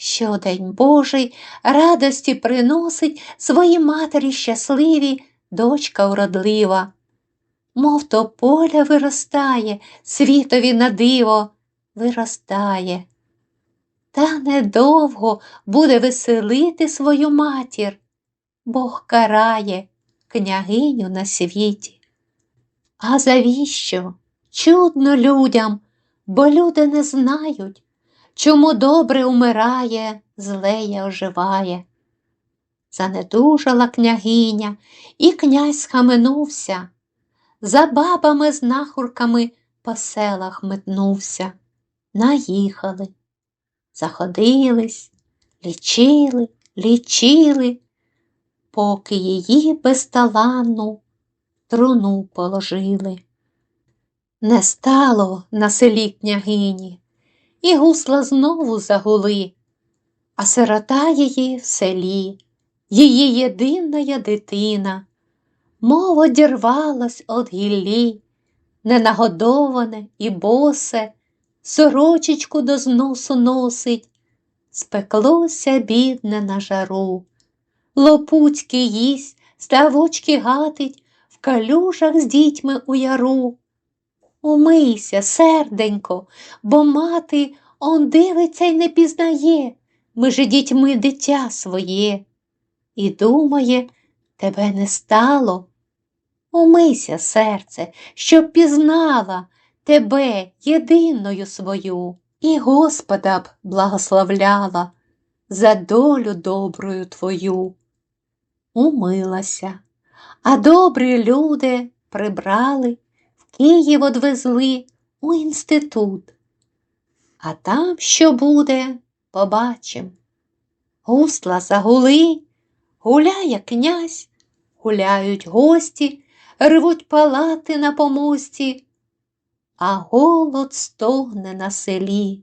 що день Божий радості приносить своїй матері щасливі дочка уродлива. Мов то поля виростає, світові на диво виростає. Та недовго буде веселити свою матір, Бог карає княгиню на світі. А завіщо? Чудно людям, бо люди не знають, чому добре умирає, злеє оживає. Занедужала княгиня, і князь схаменувся, за бабами знахурками по селах метнувся. Наїхали, заходились, лічили, лічили, поки її безталанну труну положили. Не стало на селі княгині, і гусла знову загули, а сирота її в селі, її єдина дитина, мов одірвалась од гіллі, ненагодоване і босе, сорочечку до зносу носить, спеклося, бідне на жару, лопуцьки їсть, ставочки гатить, в калюжах з дітьми у яру. Умийся, серденько, бо мати он дивиться й не пізнає, ми же дітьми дитя своє. І думає, тебе не стало. Умийся, серце, щоб пізнала тебе єдиною свою, і Господа б благословляла за долю доброю твою. Умилася, а добрі люди прибрали. Київ одвезли у інститут. А там що буде, побачим. Гусла загули, гуляє князь, гуляють гості, рвуть палати на помості, а голод стогне на селі.